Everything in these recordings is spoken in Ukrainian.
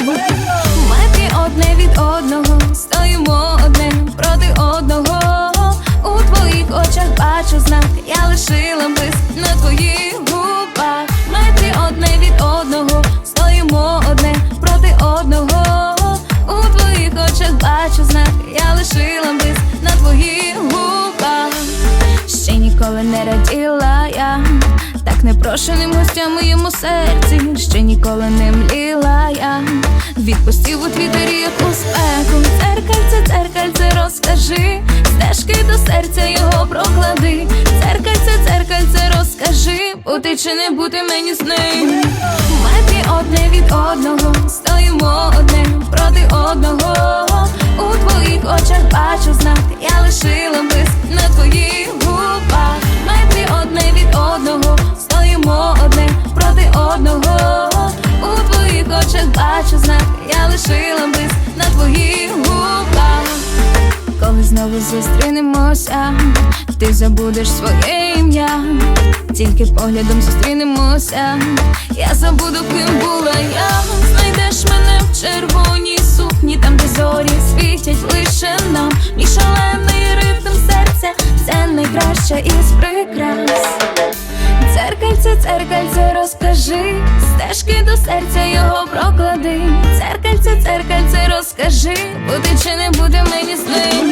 Метрі одне від одного, стоїмо одне проти одного. У твоїх очах бачу знак, я лишила блиск на твоїх губах. Метрі одне від одного, стоїмо одне проти одного. У твоїх очах бачу знак, я лишила блиск на твоїх губах. Ще ніколи не раділа я так непрошеним гостям у моєму серці, ще ніколи не мліла я. Відпустив у твітері яку спеку. Церкальце, церкальце, розкажи, стежки до серця його проклади. Церкальце, церкальце, розкажи, бути чи не бути мені з ним. Метрі одне від одного, стоїмо одне проти одного. У твоїх очах бачу знак, я лишила знак, я лишила блиск на твоїх губах. Коли знову зустрінемося, ти забудеш своє ім'я, тільки поглядом зустрінемося, я забуду, ким була я. Знайдеш мене в червоній сукні, там, де зорі світять лише нам. Мій шалений ритм серця, це найкраща із прикрас. Церкальце, церкальце, розкажи, стежки до серця його проклади скажи, бути, чи не буде мені з сни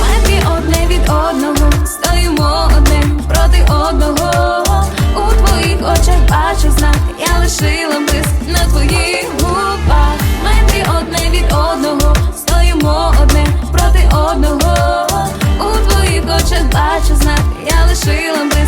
Метрі одне від одного, стоїмо одне проти одного. У твоїх очах бачу знак, я лишила бис на твоїх губах. Метрі одне від одного, стоїмо одне проти одного. У твоїх очах бачу знак, я лишила бис